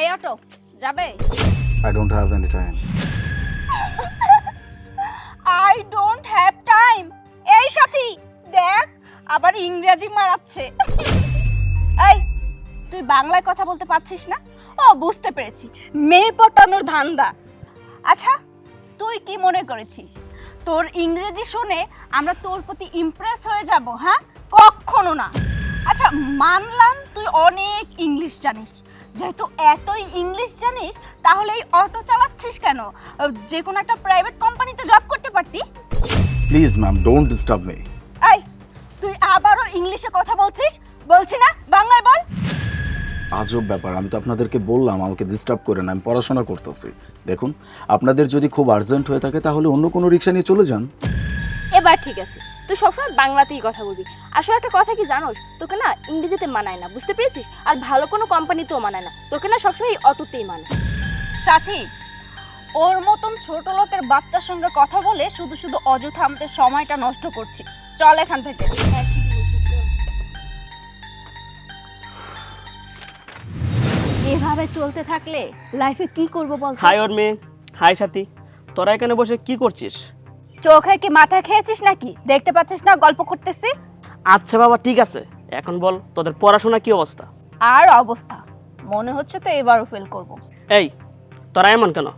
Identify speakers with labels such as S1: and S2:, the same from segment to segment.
S1: এই অটো যাবে?
S2: I don't have any time.
S1: I don't have time এই সাথী দেখ আবার ইংরেজি মারাচ্ছে। এই তুই বাংলায় কথা বলতে পারছিস না? ও বুঝতে পেরেছি। মেয়ে পটানোর ধান্দা। আচ্ছা তুই কি মনে করেছিস? তোর ইংরেজি শুনে আমরা তোর প্রতি ইমপ্রেস হয়ে যাব হ্যাঁ? কখনো না। আচ্ছা মানলাম তুই অনেক ইংলিশ জানিস। যেহেতু এতই ইংলিশ জানিস তাহলে এই অটো চালাচ্ছিস কেন? যে কোনো একটা প্রাইভেট কোম্পানিতে জব করতে পারতি?
S2: Please ma'am don't disturb me.
S1: এই তুই আবারও ইংলিশে কথা বলছিস? বলছি না বাংলায় বল।
S2: আজব ব্যাপার আমি তো আপনাদেরকে বললাম আমাকে ডিস্টার্ব করে না আমি পড়াশোনা করতেছি। দেখুন আপনাদের যদি খুব আর্জেন্ট হয়ে থাকে তাহলে অন্য কোনো রিক্সা নিয়ে চলে যান।
S3: এবার ঠিক আছে। তুই সবসময় বাংলাতেই কথা বলবি। আসলে একটা কথা কি জানোস? তোকে না ইংরেজিতে মানায় না বুঝতে পেরেছিস? আর ভালো কোনো কোম্পানিতেও মানায় না। তোকে না সবসময় এই অটোতেই মানায়
S1: সাথী ওর মতন ছোট লোকের বাচ্চার সঙ্গে কথা বলে শুধু শুধু অযথা আমাদের সময়টা নষ্ট করছি। চল এখান থেকে।
S3: হ্যাঁ।
S1: এভাবে চলতে থাকলে লাইফে কি করব বল
S4: হাই ওর মেয়ে হাই সাথী। তোরা এখানে বসে কি করছিস?
S1: চোখের কি মাথা খেয়েছিস নাকি? দেখতে পাচ্ছিস না গল্প করতেছি?
S4: আচ্ছা বাবা ঠিক আছে। এখন বল তোদের পড়াশোনা কি অবস্থা?
S1: আর অবস্থা। মনে হচ্ছে তো এবারও ফেল করব।
S4: এই তোরা এমন কেন?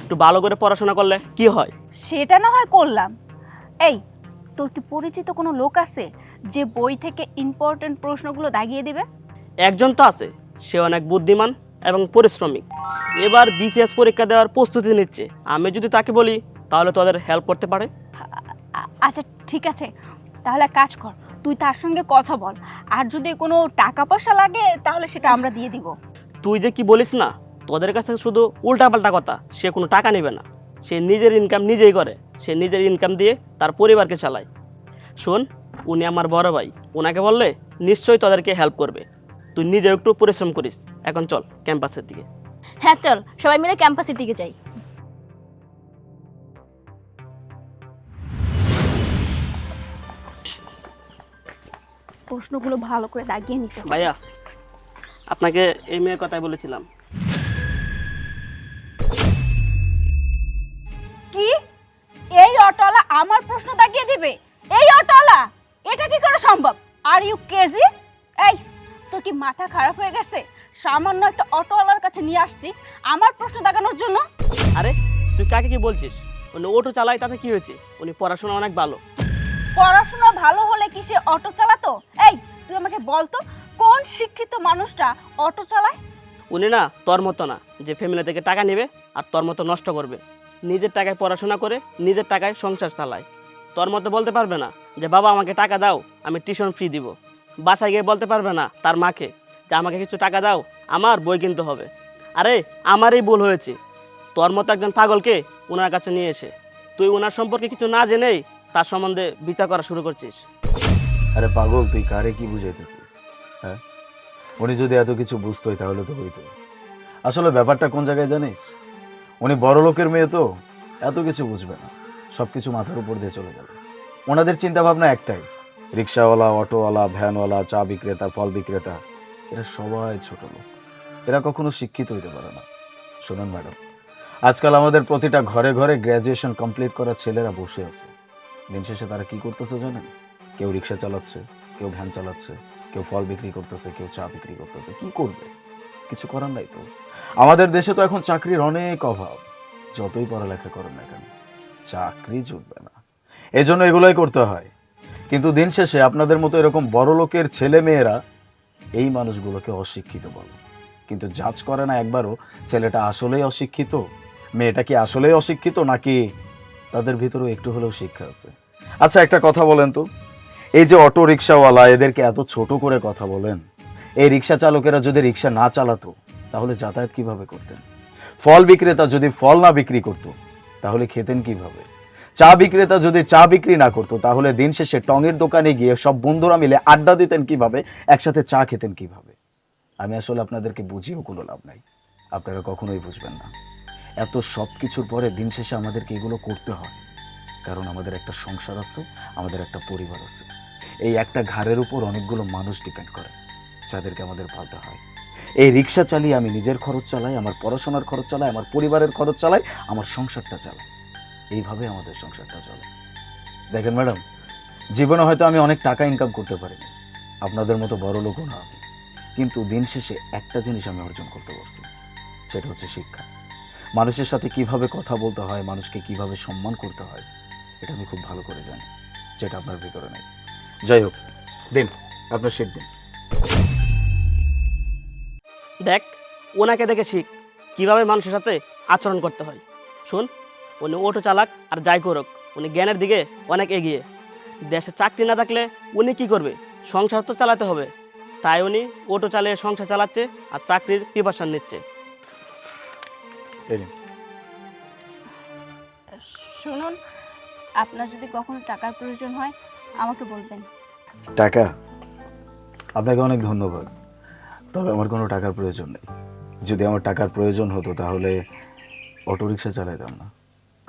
S4: একটু ভালো করে পড়াশোনা করলে কি হয়?
S1: সেটা না হয় করলাম। এই তোর কি পরিচিত কোনো লোক আছে যে বই থেকে ইম্পর্টেন্ট প্রশ্নগুলো দাগিয়ে দিবে?
S4: একজন তো আছে। সে অনেক বুদ্ধিমান এবং পরিশ্রমিক। এবার বিসিএস পরীক্ষা দেওয়ার প্রস্তুতি নিচ্ছে। আমি যদি তাকে বলি তাহলে তোদের হেল্প করতে পারে।
S1: আচ্ছা ঠিক আছে। তাহলে কাজ কর তুই তার সঙ্গে কথা বল। আর যদি কোনো টাকা পয়সা লাগে তাহলে সেটা আমরা দিয়ে দিব।
S4: তুই যে কি বলিস না তোদের কাছে শুধু উল্টাপাল্টা কথা সে কোনো টাকা নেবে না। সে নিজের ইনকাম নিজেই করে। সে নিজের ইনকাম দিয়ে তার পরিবারকে চালায়। শোন উনি আমার বড় ভাই। ওনাকে বললে নিশ্চয়ই তাদেরকে হেল্প করবে। তুই নিজে একটু পরিশ্রম করিস। এখন চল ক্যাম্পাসের দিকে।
S3: হ্যাঁ চল সবাই মিলে ক্যাম্পাসের দিকে যাই।
S1: প্রশ্নগুলো ভালো করে দাগিয়ে নিতে হবে।
S4: ভাইয়া আপনাকে এই মেয়ের কথাই বলেছিলাম।
S1: কি? এই অটোওয়ালা আমার প্রশ্ন দাগিয়ে মাথা খারাপ হয়ে গেছে সামান্য একটা অটোওয়ালার কাছে নিয়ে আসছি আমার প্রশ্ন দেখানোর জন্য।
S4: আরে তুই কাকে কি বলছিস? উনি অটো চালায় তাতে কি হয়েছে? উনি পড়াশোনা অনেক ভালো।
S1: পড়াশোনা ভালো হলে কি সে অটো চালাতো? এই তুই আমাকে বলতো কোন শিক্ষিত মানুষটা অটো চালায়?
S4: উনি না তোর মতো না যে ফ্যামিলি থেকে টাকা নেবে আর তোর মতো নষ্ট করবে। নিজের টাকায় পড়াশোনা করে নিজের টাকায় সংসার চালায়। তোর মতো বলতে পারবে না যে বাবা আমাকে টাকা দাও আমি টিউশন ফি দিব। বাসায় গিয়ে বলতে পারবে না তার মাকে যে আমাকে কিছু টাকা দাও, আমার বই কিনতে হবে। আরে, আমারই ভুল হয়েছে। তোর মতো একজন পাগলকে ওনার কাছে নিয়ে এসে। তুই ওনার সম্পর্কে কিছু না জেনেই তার সম্বন্ধে বিচার করা শুরু করছিস।
S2: আরে পাগল, তুই কারে কি বুঝাইতেছিস? হ্যাঁ? উনি যদি এত কিছু বুঝতোই তাহলে তো হইতো আসলে ব্যাপারটা কোন জায়গায় জানিস? উনি বড় লোকের মেয়ে তো, এত কিছু বুঝবে না। সব কিছু মাথার উপর দিয়ে চলে গেল। ওনাদের চিন্তা ভাবনা একটাই রিক্সাওয়ালা, অটোওয়ালা, ভ্যানওয়ালা, চা বিক্রেতা, ফল বিক্রেতা, এরা সবাই ছোট লোক। এরা কখনো শিক্ষিত হইতে পারে না। শুনুন ম্যাডাম, আজকাল আমাদের প্রতিটা ঘরে ঘরে গ্র্যাজুয়েশন কমপ্লিট করা ছেলেরা বসে আছে। দিন শেষে তারা কি করতেছে জানেন? কেউ রিক্সা চালাচ্ছে, কেউ ভ্যান চালাচ্ছে, কেউ ফল বিক্রি করতেছে, কেউ চা বিক্রি করতেছে। কি করবে? কিছু করার নাই তো। আমাদের দেশে তো এখন চাকরির অনেক অভাব। যতই পড়ালেখা করেন না কেন, চাকরি জুটবে না। এই জন্য এগুলোই করতে হয়। কিন্তু দিন শেষে আপনাদের মতো এরকম বড় লোকের ছেলে মেয়েরা এই মানুষগুলোকে অশিক্ষিত বলে। কিন্তু জাজ করে না একবারও, ছেলেটা আসলেই অশিক্ষিত? মেয়েটা কি আসলেই অশিক্ষিত নাকি তাদের ভিতরেও একটু হলেও শিক্ষা আছে? আচ্ছা একটা কথা বলেন তো। এই যে অটো রিক্সাওয়ালা, এদেরকে এত ছোট করে কথা বলেন। এই রিক্সা চালকেরা যদি রিক্সা না চালাতো, তাহলে যাতায়াত কীভাবে করতেন? ফল বিক্রেতা যদি ফল না বিক্রি করতো, তাহলে খেতেন কীভাবে? চা বিক্রেতা যদি চা বিক্রি না করতো, তাহলে দিন শেষে টঙের দোকানে গিয়ে সব বন্ধুরা মিলে আড্ডা দিতেন কীভাবে? একসাথে চা খেতেন কীভাবে? আমি আসলে আপনাদেরকে বুঝিয়েও কোনো লাভ নাই। আপনারা কখনোই বুঝবেন না। এত সব কিছুর পরে দিন শেষে আমাদেরকে এগুলো করতে হয়। কারণ আমাদের একটা সংসার আছে, আমাদের একটা পরিবার আছে। এই একটা ঘাড়ের উপর অনেকগুলো মানুষ ডিপেন্ড করে, যাদেরকে আমাদের পালতে হয়। এই রিক্সা চালিয়ে আমি নিজের খরচ চালাই, আমার পড়াশোনার খরচ চালাই, আমার পরিবারের খরচ চালাই, আমার সংসারটা চালাই। এইভাবে আমাদের সংসারটা চলে। দেখেন ম্যাডাম, জীবনে হয়তো আমি অনেক টাকা ইনকাম করতে পারিনি। আপনাদের মতো বড় লোকও না আমি। কিন্তু দিন শেষে একটা জিনিস আমি অর্জন করতে পারছি, সেটা হচ্ছে শিক্ষা। মানুষের সাথে কীভাবে কথা বলতে হয়, মানুষকে কীভাবে সম্মান করতে হয়, এটা আমি খুব ভালো করে জানি, যেটা আপনার ভিতরে নেই। যাই হোক, দিন, আপনার সেট দিন।
S4: দেখ, ওনাকে দেখে শিখ, কীভাবে মানুষের সাথে আচরণ করতে হয়। শুন উনি অটো চালাক আর যাই করুক উনি জ্ঞানের দিকে অনেক এগিয়ে। দেশে চাকরি না থাকলে উনি কি করবে? সংসার তো চালাতে হবে। তাই উনি অটো চালিয়ে সংসার চালাচ্ছে আর চাকরির প্রিপারেশন নিচ্ছে।
S1: শুনুন আপনার যদি কখনো টাকার প্রয়োজন হয় আমাকে বলবেন।
S2: টাকা? আপনাকে অনেক ধন্যবাদ। তবে আমার কোনো টাকার প্রয়োজন নেই। যদি আমার টাকার প্রয়োজন হতো তাহলে অটোরিকশা চালাইতাম না।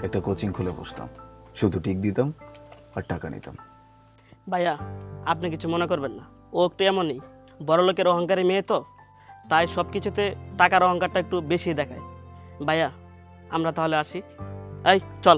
S2: একটা কোচিং খুলে বসতাম। শুধু টিক দিতাম আর টাকা নিতাম।
S4: ভাইয়া, আপনি কিছু মনে করবেন না। ও একটু এমনই। বড় লোকের অহংকারী মেয়ে তো, তাই সব কিছুতে টাকার অহংকারটা একটু বেশি দেখায়। ভাইয়া, আমরা তাহলে আসি। এই, চল।